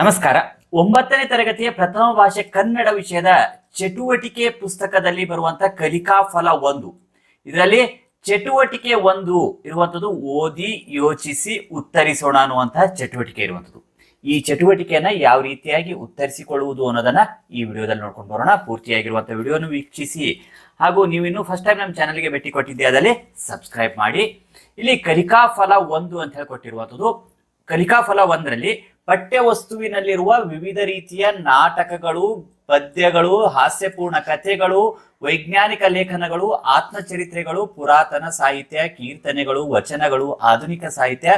ನಮಸ್ಕಾರ. ಒಂಬತ್ತನೇ ತರಗತಿಯ ಪ್ರಥಮ ಭಾಷೆ ಕನ್ನಡ ವಿಷಯದ ಚಟುವಟಿಕೆ ಪುಸ್ತಕದಲ್ಲಿ ಬರುವಂತ ಕಲಿಕಾ ಫಲ ಒಂದು. ಇದರಲ್ಲಿ ಚಟುವಟಿಕೆ ಒಂದು ಇರುವಂತದ್ದು ಓದಿ, ಯೋಚಿಸಿ, ಉತ್ತರಿಸೋಣ ಅನ್ನುವಂತಹ ಚಟುವಟಿಕೆ ಇರುವಂತದ್ದು. ಈ ಚಟುವಟಿಕೆಯನ್ನ ಯಾವ ರೀತಿಯಾಗಿ ಉತ್ತರಿಸಿಕೊಳ್ಳುವುದು ಅನ್ನೋದನ್ನ ಈ ವಿಡಿಯೋದಲ್ಲಿ ನೋಡ್ಕೊಂಡು ಬರೋಣ. ಪೂರ್ತಿಯಾಗಿರುವಂತಹ ವಿಡಿಯೋನು ವೀಕ್ಷಿಸಿ. ಹಾಗೂ ನೀವು ಇನ್ನೂ ಫಸ್ಟ್ ಟೈಮ್ ನಮ್ಮ ಚಾನಲ್ಗೆ ಭೇಟಿ ಕೊಟ್ಟಿದ್ದೆ ಅದಲ್ಲಿ ಸಬ್ಸ್ಕ್ರೈಬ್ ಮಾಡಿ. ಇಲ್ಲಿ ಕಲಿಕಾ ಫಲ ಒಂದು ಅಂತ ಹೇಳಿ ಕೊಟ್ಟಿರುವಂಥದ್ದು ಕಲಿಕಾ ಫಲ ಒಂದರಲ್ಲಿ ಪಠ್ಯ ವಸ್ತುವಿನಲ್ಲಿರುವ ವಿವಿಧ ರೀತಿಯ ನಾಟಕಗಳು ಪದ್ಯಗಳು, ಹಾಸ್ಯಪೂರ್ಣ ಕಥೆಗಳು, ವೈಜ್ಞಾನಿಕ ಲೇಖನಗಳು, ಆತ್ಮಚರಿತ್ರೆಗಳು, ಪುರಾತನ ಸಾಹಿತ್ಯ, ಕೀರ್ತನೆಗಳು, ವಚನಗಳು, ಆಧುನಿಕ ಸಾಹಿತ್ಯ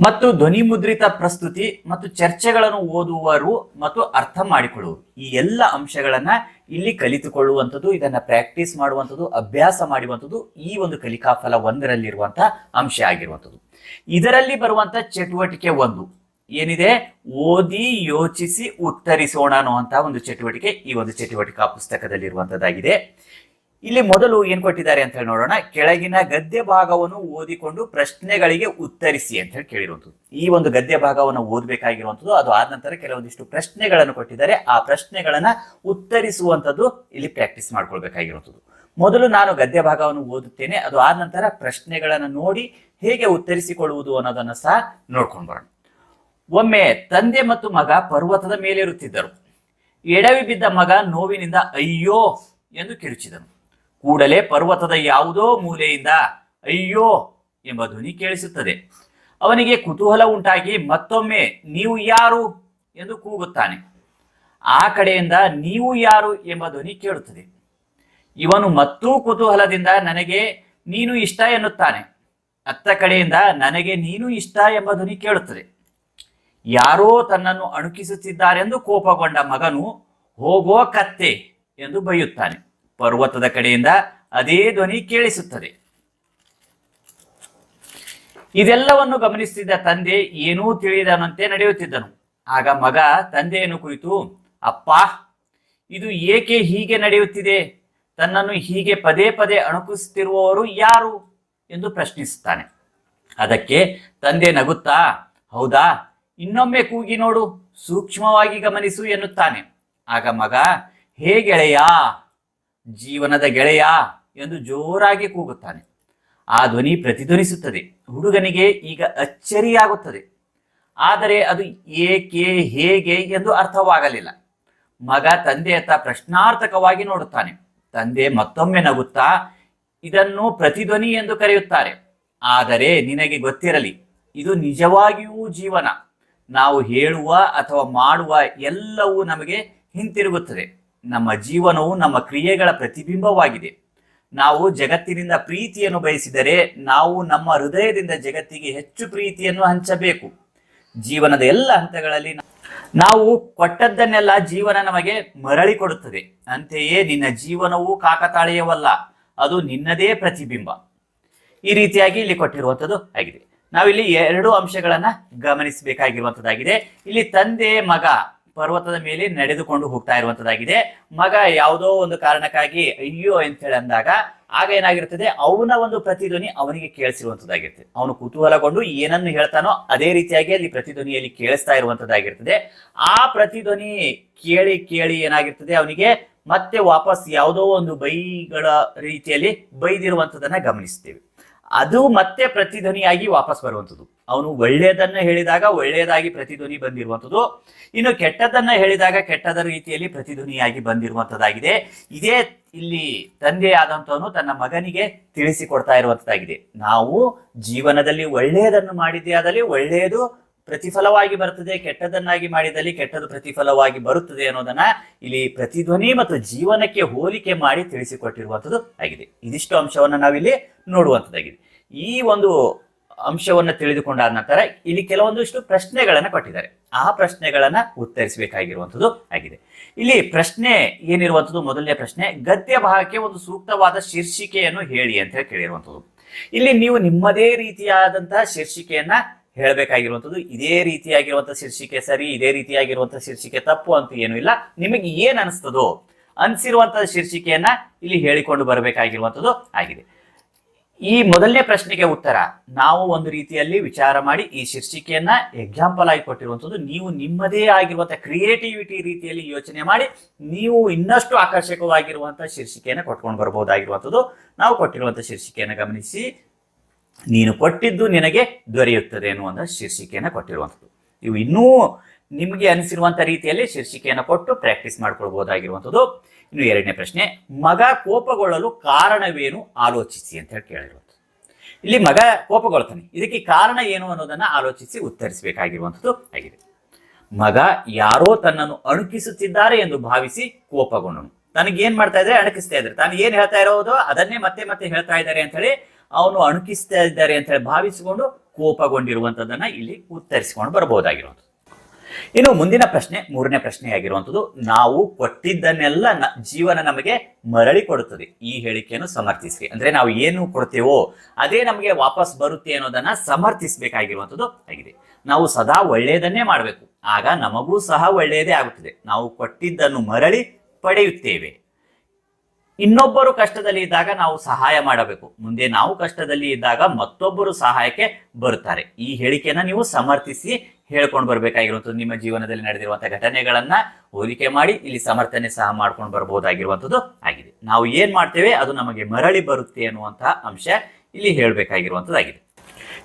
ಮತ್ತು ಧ್ವನಿ ಮುದ್ರಿತ ಪ್ರಸ್ತುತಿ ಮತ್ತು ಚರ್ಚೆಗಳನ್ನು ಓದುವರು ಮತ್ತು ಅರ್ಥ ಮಾಡಿಕೊಳ್ಳುವರು. ಈ ಎಲ್ಲ ಅಂಶಗಳನ್ನ ಇಲ್ಲಿ ಕಲಿತುಕೊಳ್ಳುವಂಥದ್ದು, ಇದನ್ನ ಪ್ರಾಕ್ಟೀಸ್ ಮಾಡುವಂಥದ್ದು, ಅಭ್ಯಾಸ ಮಾಡುವಂಥದ್ದು ಈ ಒಂದು ಕಲಿಕಾ ಫಲ ಒಂದರಲ್ಲಿರುವಂತಹ ಅಂಶ ಆಗಿರುವಂಥದ್ದು. ಇದರಲ್ಲಿ ಬರುವಂತ ಚಟುವಟಿಕೆ ಒಂದು. ಏನಿದೆ? ಓದಿ, ಯೋಚಿಸಿ ಉತ್ತರಿಸೋಣ ಅನ್ನುವಂತಹ ಒಂದು ಚಟುವಟಿಕೆ ಈ ಒಂದು ಚಟುವಟಿಕಾ ಪುಸ್ತಕದಲ್ಲಿರುವಂತದ್ದಾಗಿದೆ. ಇಲ್ಲಿ ಮೊದಲು ಏನ್ ಕೊಟ್ಟಿದ್ದಾರೆ ಅಂತ ಹೇಳಿ ನೋಡೋಣ. ಕೆಳಗಿನ ಗದ್ಯ ಭಾಗವನ್ನು ಓದಿಕೊಂಡು ಪ್ರಶ್ನೆಗಳಿಗೆ ಉತ್ತರಿಸಿ ಅಂತ ಹೇಳಿ ಕೇಳಿರುವಂಥದ್ದು ಈ ಒಂದು ಗದ್ಯ ಭಾಗವನ್ನು ಓದಬೇಕಾಗಿರುವಂಥದ್ದು ಅದು ಆದ ನಂತರ ಕೆಲವೊಂದಿಷ್ಟು ಪ್ರಶ್ನೆಗಳನ್ನು ಕೊಟ್ಟಿದ್ದಾರೆ. ಆ ಪ್ರಶ್ನೆಗಳನ್ನ ಉತ್ತರಿಸುವಂಥದ್ದು ಇಲ್ಲಿ ಪ್ರಾಕ್ಟೀಸ್ ಮಾಡ್ಕೊಳ್ಬೇಕಾಗಿರುವಂಥದ್ದು ಮೊದಲು ನಾನು ಗದ್ಯ ಭಾಗವನ್ನು ಓದುತ್ತೇನೆ. ಅದು ಆದ ನಂತರ ಪ್ರಶ್ನೆಗಳನ್ನು ನೋಡಿ ಹೇಗೆ ಉತ್ತರಿಸಿಕೊಳ್ಳುವುದು ಅನ್ನೋದನ್ನು ಸಹ ನೋಡ್ಕೊಂಡು ಬರೋಣ. ಒಮ್ಮೆ ತಂದೆ ಮತ್ತು ಮಗ ಪರ್ವತದ ಮೇಲಿರುತ್ತಿದ್ದರು ಎಡವಿ ಬಿದ್ದ ಮಗ ನೋವಿನಿಂದ ಅಯ್ಯೋ ಎಂದು ಕಿರುಚಿದನು. ಕೂಡಲೇ ಪರ್ವತದ ಯಾವುದೋ ಮೂಲೆಯಿಂದ ಅಯ್ಯೋ ಎಂಬ ಧ್ವನಿ ಕೇಳಿಸುತ್ತದೆ. ಅವನಿಗೆ ಕುತೂಹಲ ಉಂಟಾಗಿ ಮತ್ತೊಮ್ಮೆ ನೀವು ಯಾರು ಎಂದು ಕೂಗುತ್ತಾನೆ. ಆ ಕಡೆಯಿಂದ ನೀವು ಯಾರು ಎಂಬ ಧ್ವನಿ ಕೇಳುತ್ತದೆ. ಇವನು ಮತ್ತೂ ಕುತೂಹಲದಿಂದ ನನಗೆ ನೀನು ಇಷ್ಟ ಎನ್ನುತ್ತಾನೆ. ಅತ್ತ ಕಡೆಯಿಂದ ನನಗೆ ನೀನು ಇಷ್ಟ ಎಂಬ ಧ್ವನಿ ಕೇಳುತ್ತದೆ. ಯಾರೋ ತನ್ನನ್ನು ಅಣುಕಿಸುತ್ತಿದ್ದಾರೆಂದು ಕೋಪಗೊಂಡ ಮಗನು ಹೋಗೋ ಕತ್ತೆ ಎಂದು ಬೈಯುತ್ತಾನೆ. ಪರ್ವತದ ಕಡೆಯಿಂದ ಅದೇ ಧ್ವನಿ ಕೇಳಿಸುತ್ತದೆ. ಇದೆಲ್ಲವನ್ನು ಗಮನಿಸುತ್ತಿದ್ದ ತಂದೆ ಏನೂ ತಿಳಿದನಂತೆ ನಡೆಯುತ್ತಿದ್ದನು. ಆಗ ಮಗ ತಂದೆಯನ್ನು ಕುರಿತು, ಅಪ್ಪ, ಇದು ಏಕೆ ಹೀಗೆ ನಡೆಯುತ್ತಿದೆ? ತನ್ನನ್ನು ಹೀಗೆ ಪದೇ ಪದೇ ಅಣುಕಿಸುತ್ತಿರುವವರು ಯಾರು? ಎಂದು ಪ್ರಶ್ನಿಸುತ್ತಾನೆ. ಅದಕ್ಕೆ ತಂದೆ ನಗುತ್ತಾ, ಹೌದಾ ಇನ್ನೊಮ್ಮೆ ಕೂಗಿ ನೋಡು, ಸೂಕ್ಷ್ಮವಾಗಿ ಗಮನಿಸು ಎನ್ನುತ್ತಾನೆ. ಆಗ ಮಗ, ಹೇ ಗೆಳೆಯ, ಜೀವನದ ಗೆಳೆಯ ಎಂದು ಜೋರಾಗಿ ಕೂಗುತ್ತಾನೆ. ಆ ಧ್ವನಿ ಪ್ರತಿಧ್ವನಿಸುತ್ತದೆ. ಹುಡುಗನಿಗೆ ಈಗ ಅಚ್ಚರಿಯಾಗುತ್ತದೆ. ಆದರೆ ಅದು ಏಕೆ, ಹೇಗೆ ಎಂದು ಅರ್ಥವಾಗಲಿಲ್ಲ. ಮಗ ತಂದೆಯತ್ತ ಪ್ರಶ್ನಾರ್ಥಕವಾಗಿ ನೋಡುತ್ತಾನೆ. ತಂದೆ ಮತ್ತೊಮ್ಮೆ ನಗುತ್ತಾ, ಇದನ್ನು ಪ್ರತಿಧ್ವನಿ ಎಂದು ಕರೆಯುತ್ತಾರೆ. ಆದರೆ ನಿನಗೆ ಗೊತ್ತಿರಲಿ, ಇದು ನಿಜವಾಗಿಯೂ ಜೀವನ. ನಾವು ಹೇಳುವ ಅಥವಾ ಮಾಡುವ ಎಲ್ಲವೂ ನಮಗೆ ಹಿಂತಿರುಗುತ್ತದೆ. ನಮ್ಮ ಜೀವನವು ನಮ್ಮ ಕ್ರಿಯೆಗಳ ಪ್ರತಿಬಿಂಬವಾಗಿದೆ. ನಾವು ಜಗತ್ತಿನಿಂದ ಪ್ರೀತಿಯನ್ನು ಬಯಸಿದರೆ ನಾವು ನಮ್ಮ ಹೃದಯದಿಂದ ಜಗತ್ತಿಗೆ ಹೆಚ್ಚು ಪ್ರೀತಿಯನ್ನು ಹಂಚಬೇಕು. ಜೀವನದ ಎಲ್ಲ ಹಂತಗಳಲ್ಲಿ ನಾವು ಕೊಟ್ಟದ್ದನ್ನೆಲ್ಲ ಜೀವನ ನಮಗೆ ಮರಳಿ ಕೊಡುತ್ತದೆ. ಅಂತೆಯೇ ನಿನ್ನ ಜೀವನವು ಕಾಕತಾಳೀಯವಲ್ಲ. ಅದು ನಿನ್ನದೇ ಪ್ರತಿಬಿಂಬ. ಈ ರೀತಿಯಾಗಿ ಇಲ್ಲಿ ಕೊಟ್ಟಿರುವಂಥದ್ದು ಆಗಿದೆ. ನಾವಿಲ್ಲಿ ಎರಡು ಅಂಶಗಳನ್ನ ಗಮನಿಸಬೇಕಾಗಿರುವಂತದ್ದಾಗಿದೆ. ಇಲ್ಲಿ ತಂದೆ, ಮಗ ಪರ್ವತದ ಮೇಲೆ ನಡೆದುಕೊಂಡು ಹೋಗ್ತಾ ಇರುವಂತದ್ದಾಗಿದೆ. ಮಗ ಯಾವುದೋ ಒಂದು ಕಾರಣಕ್ಕಾಗಿ ಅಯ್ಯೋ ಅಂತ ಹೇಳಿ ಅಂದಾಗ ಆಗ ಏನಾಗಿರ್ತದೆ ಅವನ ಒಂದು ಪ್ರತಿಧ್ವನಿ ಅವನಿಗೆ ಕೇಳಿಸಿರುವಂತದ್ದಾಗಿರ್ತದೆ ಅವನು ಕುತೂಹಲಗೊಂಡು ಏನನ್ನು ಹೇಳ್ತಾನೋ ಅದೇ ರೀತಿಯಾಗಿ ಅಲ್ಲಿ ಪ್ರತಿಧ್ವನಿಯಲ್ಲಿ ಕೇಳಿಸ್ತಾ ಇರುವಂತದ್ದಾಗಿರ್ತದೆ. ಆ ಪ್ರತಿಧ್ವನಿ ಕೇಳಿ ಕೇಳಿ ಏನಾಗಿರ್ತದೆ? ಅವನಿಗೆ ಮತ್ತೆ ವಾಪಸ್ ಯಾವುದೋ ಒಂದು ಬೈಗಳ ರೀತಿಯಲ್ಲಿ ಬೈದಿರುವಂತದನ್ನ ಗಮನಿಸ್ತೇವೆ ಅದು ಮತ್ತೆ ಪ್ರತಿಧ್ವನಿಯಾಗಿ ವಾಪಸ್ ಬರುವಂಥದ್ದು. ಅವನು ಒಳ್ಳೆಯದನ್ನ ಹೇಳಿದಾಗ ಒಳ್ಳೆಯದಾಗಿ ಪ್ರತಿಧ್ವನಿ ಬಂದಿರುವಂಥದ್ದು. ಇನ್ನು ಕೆಟ್ಟದನ್ನ ಹೇಳಿದಾಗ ಕೆಟ್ಟದ ರೀತಿಯಲ್ಲಿ ಪ್ರತಿಧ್ವನಿಯಾಗಿ ಬಂದಿರುವಂಥದ್ದಾಗಿದೆ. ಇದೇ ಇಲ್ಲಿ ತಂದೆಯಾದಂಥವನು ತನ್ನ ಮಗನಿಗೆ ತಿಳಿಸಿಕೊಡ್ತಾ ಇರುವಂಥದ್ದಾಗಿದೆ. ನಾವು ಜೀವನದಲ್ಲಿ ಒಳ್ಳೆಯದನ್ನು ಮಾಡಿದ್ದೇ ಆದಲ್ಲಿ ಒಳ್ಳೆಯದು ಪ್ರತಿಫಲವಾಗಿ ಬರುತ್ತದೆ ಕೆಟ್ಟದನ್ನಾಗಿ ಮಾಡಿದಲ್ಲಿ ಕೆಟ್ಟದ ಪ್ರತಿಫಲವಾಗಿ ಬರುತ್ತದೆ ಅನ್ನೋದನ್ನ ಇಲ್ಲಿ ಪ್ರತಿಧ್ವನಿ ಮತ್ತು ಜೀವನಕ್ಕೆ ಹೋಲಿಕೆ ಮಾಡಿ ತಿಳಿಸಿಕೊಟ್ಟಿರುವಂಥದ್ದು ಆಗಿದೆ. ಇದಿಷ್ಟು ಅಂಶವನ್ನ ನಾವಿಲ್ಲಿ ನೋಡುವಂಥದ್ದಾಗಿದೆ. ಈ ಒಂದು ಅಂಶವನ್ನ ತಿಳಿದುಕೊಂಡಾದ ನಂತರ ಇಲ್ಲಿ ಕೆಲವೊಂದಿಷ್ಟು ಪ್ರಶ್ನೆಗಳನ್ನ ಕೊಟ್ಟಿದ್ದಾರೆ. ಆ ಪ್ರಶ್ನೆಗಳನ್ನ ಉತ್ತರಿಸಬೇಕಾಗಿರುವಂಥದ್ದು ಆಗಿದೆ. ಇಲ್ಲಿ ಪ್ರಶ್ನೆ ಏನಿರುವಂಥದ್ದು? ಮೊದಲನೇ ಪ್ರಶ್ನೆ, ಗದ್ಯ ಭಾಗಕ್ಕೆ ಒಂದು ಸೂಕ್ತವಾದ ಶೀರ್ಷಿಕೆಯನ್ನು ಹೇಳಿ ಅಂತ ಹೇಳಿ ಕೇಳಿರುವಂಥದ್ದು. ಇಲ್ಲಿ ನೀವು ನಿಮ್ಮದೇ ರೀತಿಯಾದಂತಹ ಶೀರ್ಷಿಕೆಯನ್ನ ಹೇಳಬೇಕಾಗಿರುವಂಥದ್ದು, ಇದೇ ರೀತಿಯಾಗಿರುವಂಥ ಶೀರ್ಷಿಕೆ ಸರಿ, ಇದೇ ರೀತಿಯಾಗಿರುವಂಥ ಶೀರ್ಷಿಕೆ ತಪ್ಪು ಅಂತ ಏನು ಇಲ್ಲ. ನಿಮಗೆ ಏನ್ ಅನಿಸ್ತದೋ ಅನ್ಸಿರುವಂತ ಶೀರ್ಷಿಕೆಯನ್ನ ಇಲ್ಲಿ ಹೇಳಿಕೊಂಡು ಬರಬೇಕಾಗಿರುವಂಥದ್ದು ಆಗಿದೆ. ಈ ಮೊದಲನೇ ಪ್ರಶ್ನೆಗೆ ಉತ್ತರ, ನಾವು ಒಂದು ರೀತಿಯಲ್ಲಿ ವಿಚಾರ ಮಾಡಿ ಈ ಶೀರ್ಷಿಕೆಯನ್ನ ಎಕ್ಸಾಂಪಲ್ ಆಗಿ ಕೊಟ್ಟಿರುವಂಥದ್ದು, ನೀವು ನಿಮ್ಮದೇ ಆಗಿರುವಂತಹ ಕ್ರಿಯೇಟಿವಿಟಿ ರೀತಿಯಲ್ಲಿ ಯೋಚನೆ ಮಾಡಿ, ನೀವು ಇನ್ನಷ್ಟು ಆಕರ್ಷಕವಾಗಿರುವಂತಹ ಶೀರ್ಷಿಕೆಯನ್ನು ಕೊಟ್ಕೊಂಡು ಬರಬಹುದಾಗಿರುವಂಥದ್ದು. ನಾವು ಕೊಟ್ಟಿರುವಂತಹ ಶೀರ್ಷಿಕೆಯನ್ನು ಗಮನಿಸಿ ನೀನು ಕೊಟ್ಟಿದ್ದು ನಿನಗೆ ದೊರೆಯುತ್ತದೆ ಎನ್ನುವಂಥ ಶೀರ್ಷಿಕೆಯನ್ನು ಕೊಟ್ಟಿರುವಂಥದ್ದು. ಇವು ಇನ್ನೂ ನಿಮಗೆ ಅನಿಸಿರುವಂಥ ರೀತಿಯಲ್ಲಿ ಶೀರ್ಷಿಕೆಯನ್ನು ಕೊಟ್ಟು ಪ್ರಾಕ್ಟೀಸ್ ಮಾಡ್ಕೊಳ್ಬಹುದಾಗಿರುವಂಥದ್ದು. ಇನ್ನು ಎರಡನೇ ಪ್ರಶ್ನೆ, ಮಗ ಕೋಪಗೊಳ್ಳಲು ಕಾರಣವೇನು? ಆಲೋಚಿಸಿ ಅಂತ ಹೇಳಿ ಕೇಳಿರುವಂಥದ್ದು. ಇಲ್ಲಿ ಮಗ ಕೋಪಗೊಳ್ತಾನೆ. ಇದಕ್ಕೆ ಕಾರಣ ಏನು ಅನ್ನೋದನ್ನ ಆಲೋಚಿಸಿ ಉತ್ತರಿಸಬೇಕಾಗಿರುವಂಥದ್ದು ಆಗಿದೆ. ಮಗ ಯಾರೋ ತನ್ನನ್ನು ಅಣುಕಿಸುತ್ತಿದ್ದಾರೆ ಎಂದು ಭಾವಿಸಿ ಕೋಪಗೊಂಡನು. ತನಗೇನ್ ಮಾಡ್ತಾ ಇದ್ರೆ ಅಣಕಿಸ್ತಾ ಇದ್ದಾರೆ. ತಾನು ಏನ್ ಹೇಳ್ತಾ ಇರೋದು? ಅದನ್ನೇ ಮತ್ತೆ ಮತ್ತೆ ಹೇಳ್ತಾ ಇದ್ದಾರೆ ಅಂತ ಹೇಳಿ ಅವನು ಅಣುಕಿಸ್ತಾ ಇದ್ದಾರೆ ಅಂತ ಹೇಳಿ ಭಾವಿಸಿಕೊಂಡು ಕೋಪಗೊಂಡಿರುವಂತದನ್ನ ಇಲ್ಲಿ ಉತ್ತರಿಸಿಕೊಂಡು ಬರಬಹುದಾಗಿರುವಂಥದ್ದು. ಇನ್ನು ಮುಂದಿನ ಪ್ರಶ್ನೆ, ಮೂರನೇ ಪ್ರಶ್ನೆ ಆಗಿರುವಂಥದ್ದು ನಾವು ಕೊಟ್ಟಿದ್ದನ್ನೆಲ್ಲ ಜೀವನ ನಮಗೆ ಮರಳಿ ಕೊಡುತ್ತದೆ. ಈ ಹೇಳಿಕೆಯನ್ನು ಸಮರ್ಥಿಸಿ. ಅಂದ್ರೆ ನಾವು ಏನು ಕೊಡ್ತೇವೋ, ಅದೇ ನಮಗೆ ವಾಪಸ್ ಬರುತ್ತೆ ಅನ್ನೋದನ್ನ ಸಮರ್ಥಿಸಬೇಕಾಗಿರುವಂಥದ್ದು ಆಗಿದೆ. ನಾವು ಸದಾ ಒಳ್ಳೆಯದನ್ನೇ ಮಾಡಬೇಕು. ಆಗ ನಮಗೂ ಸಹ ಒಳ್ಳೆಯದೇ ಆಗುತ್ತದೆ. ನಾವು ಕೊಟ್ಟಿದ್ದನ್ನು ಮರಳಿ ಪಡೆಯುತ್ತೇವೆ. ಇನ್ನೊಬ್ಬರು ಕಷ್ಟದಲ್ಲಿ ಇದ್ದಾಗ ನಾವು ಸಹಾಯ ಮಾಡಬೇಕು. ಮುಂದೆ ನಾವು ಕಷ್ಟದಲ್ಲಿ ಇದ್ದಾಗ ಮತ್ತೊಬ್ಬರು ಸಹಾಯಕ್ಕೆ ಬರುತ್ತಾರೆ. ಈ ಹೇಳಿಕೆಯನ್ನ ನೀವು ಸಮರ್ಥಿಸಿ ಹೇಳ್ಕೊಂಡು ಬರ್ಬೇಕಾಗಿರುವಂಥದ್ದು, ನಿಮ್ಮ ಜೀವನದಲ್ಲಿ ನಡೆದಿರುವಂತಹ ಘಟನೆಗಳನ್ನ ಹೋಲಿಕೆ ಮಾಡಿ, ಇಲ್ಲಿ ಸಮರ್ಥನೆ ಸಹ ಮಾಡ್ಕೊಂಡು ಬರಬಹುದಾಗಿರುವಂಥದ್ದು ಆಗಿದೆ. ನಾವು ಏನ್ ಮಾಡ್ತೇವೆ, ಅದು ನಮಗೆ ಮರಳಿ ಬರುತ್ತೆ ಅನ್ನುವಂತಹ ಅಂಶ ಇಲ್ಲಿ ಹೇಳಬೇಕಾಗಿರುವಂಥದ್ದಾಗಿದೆ.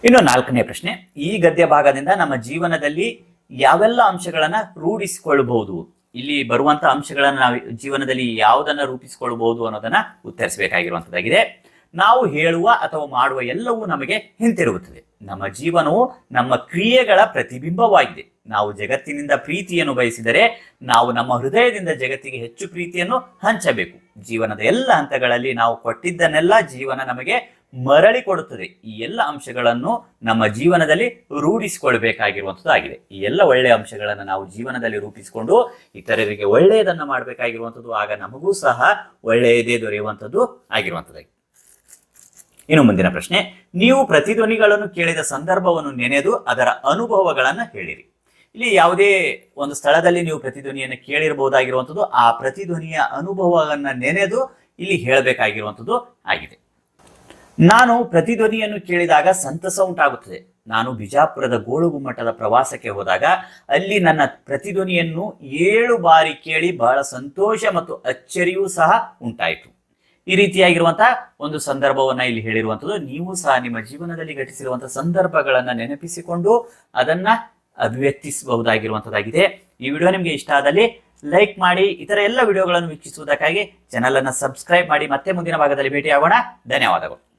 ಇನ್ನು ನಾಲ್ಕನೇ ಪ್ರಶ್ನೆ, ಈ ಗದ್ಯ ಭಾಗದಿಂದ ನಮ್ಮ ಜೀವನದಲ್ಲಿ ಯಾವೆಲ್ಲ ಅಂಶಗಳನ್ನ ರೂಢಿಸಿಕೊಳ್ಳಬಹುದು? ಇಲ್ಲಿ ಬರುವಂತ ಅಂಶಗಳನ್ನು ನಾವು ಜೀವನದಲ್ಲಿ ಯಾವುದನ್ನ ರೂಪಿಸಿಕೊಳ್ಳಬಹುದು ಅನ್ನೋದನ್ನ ಉತ್ತರಿಸಬೇಕಾಗಿರುವಂತದ್ದಾಗಿದೆ ನಾವು ಹೇಳುವ ಅಥವಾ ಮಾಡುವ ಎಲ್ಲವೂ ನಮಗೆ ಹಿಂತಿರುಗುತ್ತದೆ. ನಮ್ಮ ಜೀವನವು ನಮ್ಮ ಕ್ರಿಯೆಗಳ ಪ್ರತಿಬಿಂಬವಾಗಿದೆ. ನಾವು ಜಗತ್ತಿನಿಂದ ಪ್ರೀತಿಯನ್ನು ಬಯಸಿದರೆ ನಾವು ನಮ್ಮ ಹೃದಯದಿಂದ ಜಗತ್ತಿಗೆ ಹೆಚ್ಚು ಪ್ರೀತಿಯನ್ನು ಹಂಚಬೇಕು. ಜೀವನದ ಎಲ್ಲ ಹಂತಗಳಲ್ಲಿ ನಾವು ಕೊಟ್ಟಿದ್ದನ್ನೆಲ್ಲ ಜೀವನ ನಮಗೆ ಮರಳಿ ಕೊಡುತ್ತದೆ. ಈ ಎಲ್ಲ ಅಂಶಗಳನ್ನು ನಮ್ಮ ಜೀವನದಲ್ಲಿ ರೂಢಿಸಿಕೊಳ್ಬೇಕಾಗಿರುವಂಥದ್ದಾಗಿದೆ. ಈ ಎಲ್ಲ ಒಳ್ಳೆಯ ಅಂಶಗಳನ್ನು ನಾವು ಜೀವನದಲ್ಲಿ ರೂಪಿಸಿಕೊಂಡು ಇತರರಿಗೆ ಒಳ್ಳೆಯದನ್ನ ಮಾಡಬೇಕಾಗಿರುವಂಥದ್ದು, ಆಗ ನಮಗೂ ಸಹ ಒಳ್ಳೆಯದೇ ದೊರೆಯುವಂಥದ್ದು ಆಗಿರುವಂಥದ್ದಾಗಿದೆ ಇನ್ನು ಮುಂದಿನ ಪ್ರಶ್ನೆ, ನೀವು ಪ್ರತಿಧ್ವನಿಗಳನ್ನು ಕೇಳಿದ ಸಂದರ್ಭವನ್ನು ನೆನೆದು ಅದರ ಅನುಭವಗಳನ್ನ ಹೇಳಿರಿ. ಇಲ್ಲಿ ಯಾವುದೇ ಒಂದು ಸ್ಥಳದಲ್ಲಿ ನೀವು ಪ್ರತಿಧ್ವನಿಯನ್ನು ಕೇಳಿರಬಹುದಾಗಿರುವಂಥದ್ದು, ಆ ಪ್ರತಿಧ್ವನಿಯ ಅನುಭವವನ್ನ ನೆನೆದು ಇಲ್ಲಿ ಹೇಳಬೇಕಾಗಿರುವಂಥದ್ದು ಆಗಿದೆ. ನಾನು ಪ್ರತಿಧ್ವನಿಯನ್ನು ಕೇಳಿದಾಗ ಸಂತಸ ಉಂಟಾಗುತ್ತದೆ. ನಾನು ಬಿಜಾಪುರದ ಗೋಳುಗುಮ್ಮಟದ ಪ್ರವಾಸಕ್ಕೆ ಹೋದಾಗ ಅಲ್ಲಿ ನನ್ನ ಪ್ರತಿಧ್ವನಿಯನ್ನು ಏಳು ಬಾರಿ ಕೇಳಿ ಬಹಳ ಸಂತೋಷ ಮತ್ತು ಅಚ್ಚರಿಯೂ ಸಹ ಉಂಟಾಯಿತು. ಈ ರೀತಿಯಾಗಿರುವಂತಹ ಒಂದು ಸಂದರ್ಭವನ್ನ ಇಲ್ಲಿ ಹೇಳಿರುವಂಥದ್ದು. ನೀವು ಸಹ ನಿಮ್ಮ ಜೀವನದಲ್ಲಿ ಘಟಿಸಿರುವಂತಹ ಸಂದರ್ಭಗಳನ್ನ ನೆನಪಿಸಿಕೊಂಡು ಅದನ್ನ ಅಭಿವ್ಯಕ್ತಿಸಬಹುದಾಗಿರುವಂಥದ್ದಾಗಿದೆ. ಈ ವಿಡಿಯೋ ನಿಮಗೆ ಇಷ್ಟ ಆದಲ್ಲಿ ಲೈಕ್ ಮಾಡಿ, ಇತರ ಎಲ್ಲ ವಿಡಿಯೋಗಳನ್ನು ವೀಕ್ಷಿಸುವುದಕ್ಕಾಗಿ ಚಾನಲ್ ಅನ್ನು ಸಬ್ಸ್ಕ್ರೈಬ್ ಮಾಡಿ ಮತ್ತೆ ಮುಂದಿನ ಭಾಗದಲ್ಲಿ ಭೇಟಿಯಾಗೋಣ. ಧನ್ಯವಾದಗಳು.